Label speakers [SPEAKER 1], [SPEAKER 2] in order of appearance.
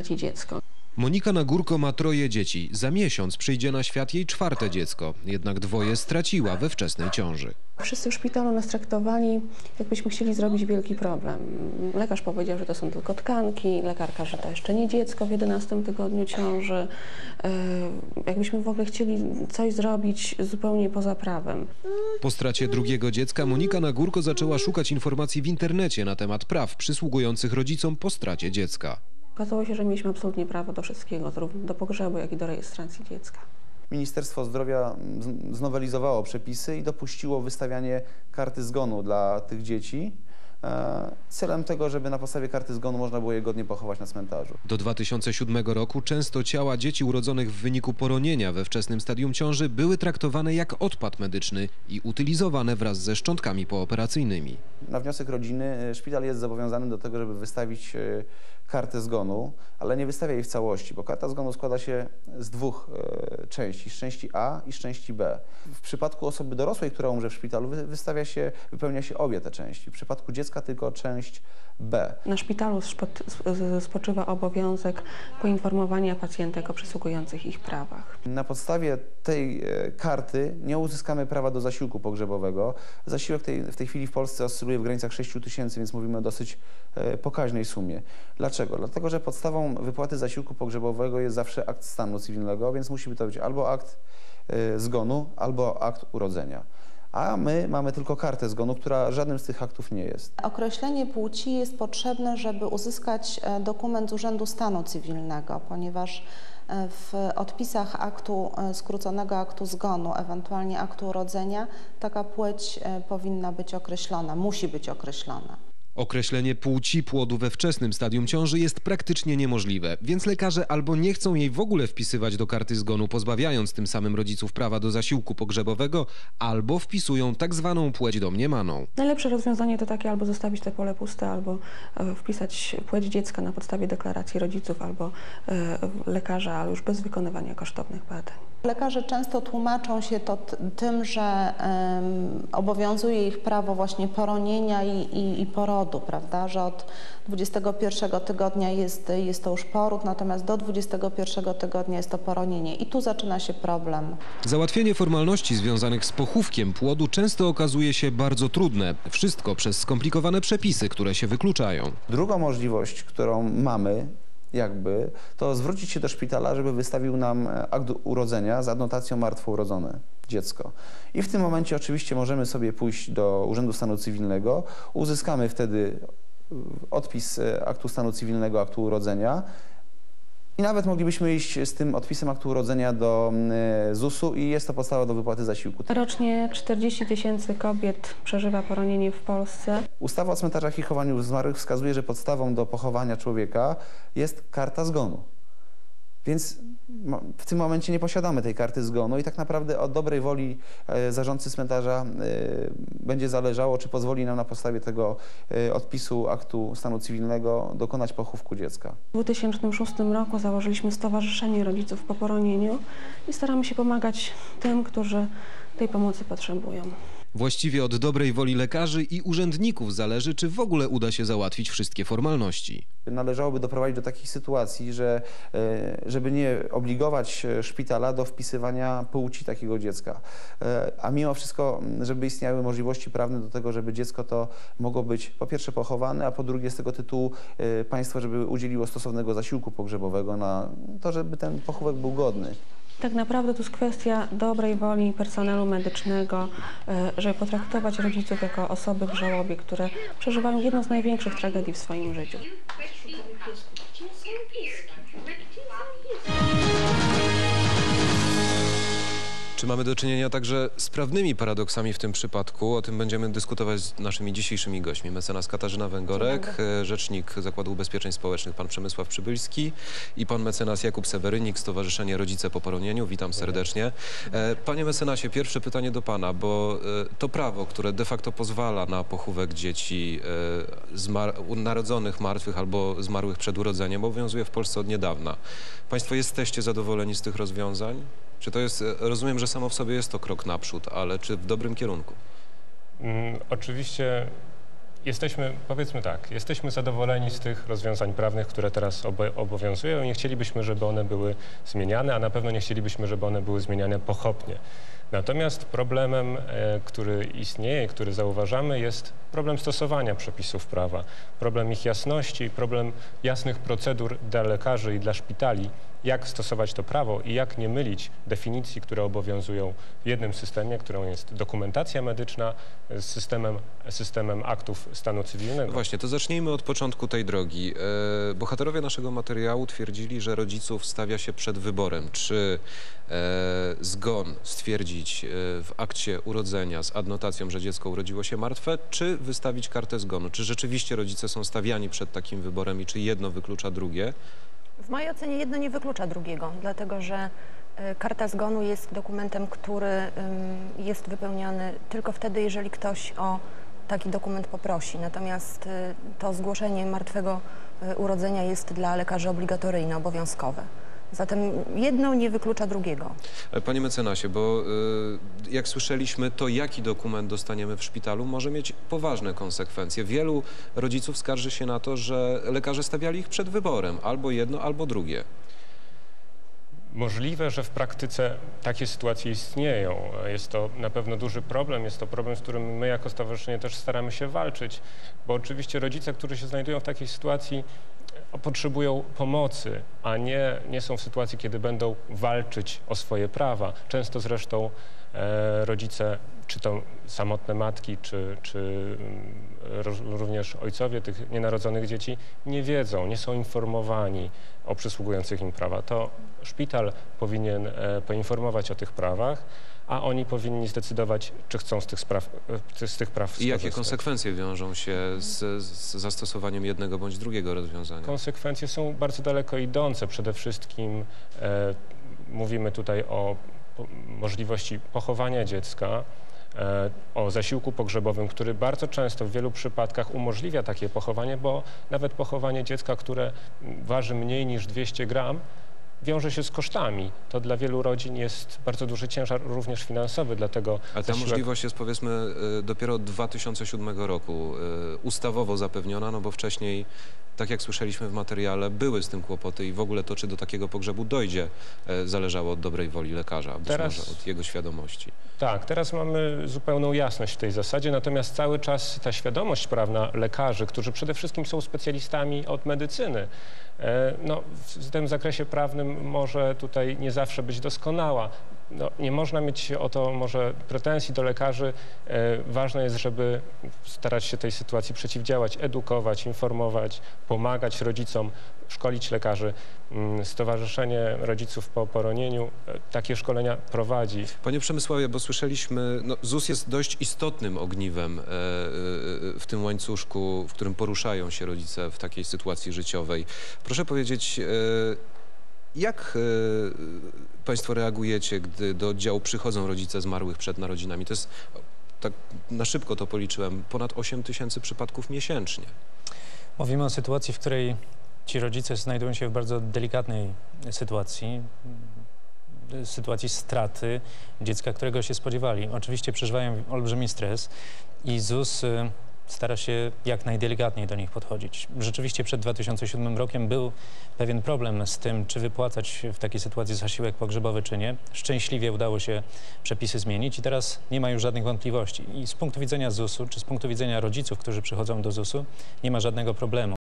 [SPEAKER 1] Dziecko.
[SPEAKER 2] Monika Nagórko ma troje dzieci. Za miesiąc przyjdzie na świat jej czwarte dziecko. Jednak dwoje straciła we wczesnej ciąży.
[SPEAKER 1] Wszyscy w szpitalu nas traktowali, jakbyśmy chcieli zrobić wielki problem. Lekarz powiedział, że to są tylko tkanki, lekarka, że to jeszcze nie dziecko w 11 tygodniu ciąży. E, Jakbyśmy w ogóle chcieli coś zrobić zupełnie poza prawem.
[SPEAKER 2] Po stracie drugiego dziecka Monika Nagórko zaczęła szukać informacji w internecie na temat praw przysługujących rodzicom po stracie dziecka.
[SPEAKER 1] Okazało się, że mieliśmy absolutnie prawo do wszystkiego, zarówno do pogrzebu, jak i do rejestracji dziecka.
[SPEAKER 3] Ministerstwo Zdrowia z- znowelizowało przepisy i dopuściło wystawianie karty zgonu dla tych dzieci. e, Celem tego, żeby na podstawie karty zgonu można było je godnie pochować na cmentarzu.
[SPEAKER 2] Do 2007 roku często ciała dzieci urodzonych w wyniku poronienia we wczesnym stadium ciąży były traktowane jak odpad medyczny i utylizowane wraz ze szczątkami pooperacyjnymi.
[SPEAKER 3] Na wniosek rodziny e, szpital jest zobowiązany do tego, żeby wystawić kartę zgonu, ale nie wystawia jej w całości, bo karta zgonu składa się z dwóch e, części, z części A i z części B. W przypadku osoby dorosłej, która umrze w szpitalu, wy- wystawia się, wypełnia się obie te części. W przypadku dziecka tylko część B.
[SPEAKER 1] Na szpitalu spoczywa obowiązek poinformowania pacjentek o przysługujących ich prawach.
[SPEAKER 3] Na podstawie tej e, karty nie uzyskamy prawa do zasiłku pogrzebowego. Zasiłek tej, w tej chwili w Polsce oscyluje w granicach 6 tysięcy, więc mówimy o dosyć e, pokaźnej sumie. Dlaczego? Dlatego, że podstawą wypłaty zasiłku pogrzebowego jest zawsze akt stanu cywilnego, więc musi to być albo akt e, zgonu, albo akt urodzenia. A my mamy tylko kartę zgonu, która żadnym z tych aktów nie jest.
[SPEAKER 4] Określenie płci jest potrzebne, żeby uzyskać e, dokument z Urzędu Stanu Cywilnego, ponieważ e, w odpisach aktu, e, skróconego aktu zgonu, ewentualnie aktu urodzenia, taka płeć powinna być określona, musi być określona.
[SPEAKER 2] Określenie płci płodu we wczesnym stadium ciąży jest praktycznie niemożliwe, więc lekarze albo nie chcą jej w ogóle wpisywać do karty zgonu, pozbawiając tym samym rodziców prawa do zasiłku pogrzebowego, albo wpisują tak zwaną płeć domniemaną.
[SPEAKER 1] Najlepsze rozwiązanie to takie albo zostawić te pole puste, albo e, wpisać płeć dziecka na podstawie deklaracji rodziców albo e, lekarza, ale już bez wykonywania kosztownych badań.
[SPEAKER 4] Lekarze często tłumaczą się to t- tym, że obowiązuje ich prawo właśnie poronienia i, i, i porodu, prawda, że od 21 tygodnia jest, jest to już poród, natomiast do 21 tygodnia jest to poronienie i tu zaczyna się problem.
[SPEAKER 2] Załatwienie formalności związanych z pochówkiem płodu często okazuje się bardzo trudne. Wszystko przez skomplikowane przepisy, które się wykluczają.
[SPEAKER 3] Drugą możliwość, którą mamy, jakby, to zwrócić się do szpitala, żeby wystawił nam e, akt urodzenia z adnotacją martwo urodzone dziecko. I w tym momencie oczywiście możemy sobie pójść do Urzędu Stanu Cywilnego, uzyskamy wtedy e, odpis e, aktu stanu cywilnego, aktu urodzenia i nawet moglibyśmy iść z tym odpisem aktu urodzenia do e, ZUS-u i jest to podstawa do wypłaty zasiłku.
[SPEAKER 1] Rocznie 40 tysięcy kobiet przeżywa poronienie w Polsce.
[SPEAKER 3] Ustawa o cmentarzach i chowaniu zmarłych wskazuje, że podstawą do pochowania człowieka jest karta zgonu. Więc w tym momencie nie posiadamy tej karty zgonu i tak naprawdę od dobrej woli e, zarządcy cmentarza e, będzie zależało, czy pozwoli nam na podstawie tego e, odpisu aktu stanu cywilnego dokonać pochówku dziecka.
[SPEAKER 1] W 2006 roku założyliśmy Stowarzyszenie Rodziców po poronieniu i staramy się pomagać tym, którzy tej pomocy potrzebują.
[SPEAKER 2] Właściwie od dobrej woli lekarzy i urzędników zależy, czy w ogóle uda się załatwić wszystkie formalności.
[SPEAKER 3] Należałoby doprowadzić do takich sytuacji, że e, żeby nie obligować e, szpitala do wpisywania płci takiego dziecka, E, a mimo wszystko, żeby istniały możliwości prawne do tego, żeby dziecko to mogło być po pierwsze pochowane, a po drugie z tego tytułu państwo, żeby udzieliło stosownego zasiłku pogrzebowego na to, żeby ten pochówek był godny.
[SPEAKER 1] Tak naprawdę to jest kwestia dobrej woli personelu medycznego, e, żeby potraktować rodziców jako osoby w żałobie, które przeżywają jedną z największych tragedii w swoim życiu.
[SPEAKER 2] Czy mamy do czynienia także z prawnymi paradoksami w tym przypadku? O tym będziemy dyskutować z naszymi dzisiejszymi gośćmi. Mecenas Katarzyna Węgorek, rzecznik Zakładu Ubezpieczeń Społecznych pan Przemysław Przybylski i pan mecenas Jakub Sewerynik, Stowarzyszenie Rodzice po poronieniu. Witam serdecznie. E, Panie mecenasie, pierwsze pytanie do pana, bo e, to prawo, które de facto pozwala na pochówek dzieci e, zmar- narodzonych martwych albo zmarłych przed urodzeniem, obowiązuje w Polsce od niedawna. Państwo jesteście zadowoleni z tych rozwiązań? Czy to jest, e, rozumiem, że samo w sobie jest to krok naprzód, ale czy w dobrym kierunku?
[SPEAKER 5] Mm, Oczywiście Jesteśmy, powiedzmy tak, jesteśmy zadowoleni z tych rozwiązań prawnych, które teraz obo- obowiązują nie chcielibyśmy, żeby one były zmieniane, a na pewno nie chcielibyśmy, żeby one były zmieniane pochopnie. Natomiast problemem, e, który istnieje, który zauważamy, jest problem stosowania przepisów prawa, problem ich jasności, problem jasnych procedur dla lekarzy i dla szpitali, jak stosować to prawo i jak nie mylić definicji, które obowiązują w jednym systemie, którą jest dokumentacja medyczna, z systemem, systemem aktów stanu cywilnego.
[SPEAKER 2] Właśnie, to zacznijmy od początku tej drogi. E, bohaterowie naszego materiału twierdzili, że rodziców stawia się przed wyborem, czy e, zgon stwierdzić e, w akcie urodzenia z adnotacją, że dziecko urodziło się martwe, czy wystawić kartę zgonu. Czy rzeczywiście rodzice są stawiani przed takim wyborem i czy jedno wyklucza drugie?
[SPEAKER 6] W mojej ocenie jedno nie wyklucza drugiego, dlatego że e, karta zgonu jest dokumentem, który jest wypełniany tylko wtedy, jeżeli ktoś o taki dokument poprosi. Natomiast y, to zgłoszenie martwego urodzenia jest dla lekarzy obligatoryjne, obowiązkowe. Zatem jedno nie wyklucza drugiego.
[SPEAKER 2] E, Panie mecenasie, bo y, jak słyszeliśmy, to jaki dokument dostaniemy w szpitalu może mieć poważne konsekwencje. Wielu rodziców skarży się na to, że lekarze stawiali ich przed wyborem, albo jedno, albo drugie.
[SPEAKER 5] Możliwe, że w praktyce takie sytuacje istnieją. Jest to na pewno duży problem, jest to problem, z którym my jako stowarzyszenie też staramy się walczyć, bo oczywiście rodzice, którzy się znajdują w takiej sytuacji, e, potrzebują pomocy, a nie, nie są w sytuacji, kiedy będą walczyć o swoje prawa. Często zresztą e, rodzice, czy to samotne matki, czy, czy mm, również ojcowie tych nienarodzonych dzieci, nie wiedzą, nie są informowani o przysługujących im prawa. To szpital powinien e, poinformować o tych prawach, a oni powinni zdecydować, czy chcą z tych, spraw, e, z tych praw
[SPEAKER 2] I jakie
[SPEAKER 5] skorzystać.
[SPEAKER 2] konsekwencje wiążą się z, z zastosowaniem jednego bądź drugiego rozwiązania?
[SPEAKER 5] Konsekwencje są bardzo daleko idące. Przede wszystkim e, mówimy tutaj o możliwości pochowania dziecka, e, o zasiłku pogrzebowym, który bardzo często w wielu przypadkach umożliwia takie pochowanie, bo nawet pochowanie dziecka, które waży mniej niż 200 gram, wiąże się z kosztami. To dla wielu rodzin jest bardzo duży ciężar również finansowy, dlatego
[SPEAKER 2] A ta
[SPEAKER 5] zasiłek-
[SPEAKER 2] możliwość jest powiedzmy y, dopiero od 2007 roku y, ustawowo zapewniona, no bo wcześniej, tak jak słyszeliśmy w materiale, były z tym kłopoty i w ogóle to, czy do takiego pogrzebu dojdzie, y, zależało od dobrej woli lekarza, być
[SPEAKER 5] Teraz-
[SPEAKER 2] może od jego świadomości.
[SPEAKER 5] Tak, teraz mamy zupełną jasność w tej zasadzie, natomiast cały czas ta świadomość prawna lekarzy, którzy przede wszystkim są specjalistami od medycyny, e, no, w tym zakresie prawnym może tutaj nie zawsze być doskonała. No, nie można mieć o to może pretensji do lekarzy. E, Ważne jest, żeby starać się tej sytuacji przeciwdziałać, edukować, informować, pomagać rodzicom, szkolić lekarzy. Mm, Stowarzyszenie Rodziców po poronieniu e, takie szkolenia prowadzi.
[SPEAKER 2] Panie Przemysławie, bo słyszeliśmy, no, ZUS jest dość istotnym ogniwem e, w tym łańcuszku, w którym poruszają się rodzice w takiej sytuacji życiowej. Proszę powiedzieć, jak e, Państwo reagujecie, gdy do oddziału przychodzą rodzice zmarłych przed narodzinami? To jest, tak na szybko to policzyłem, ponad 8 tysięcy przypadków miesięcznie.
[SPEAKER 7] Mówimy o sytuacji, w której ci rodzice znajdują się w bardzo delikatnej sytuacji, sytuacji straty dziecka, którego się spodziewali. Oczywiście przeżywają olbrzymi stres i ZUS y, stara się jak najdelikatniej do nich podchodzić. Rzeczywiście przed 2007 rokiem był pewien problem z tym, czy wypłacać w takiej sytuacji zasiłek pogrzebowy, czy nie. Szczęśliwie udało się przepisy zmienić i teraz nie ma już żadnych wątpliwości. I z punktu widzenia ZUS-u, czy z punktu widzenia rodziców, którzy przychodzą do ZUS-u, nie ma żadnego problemu.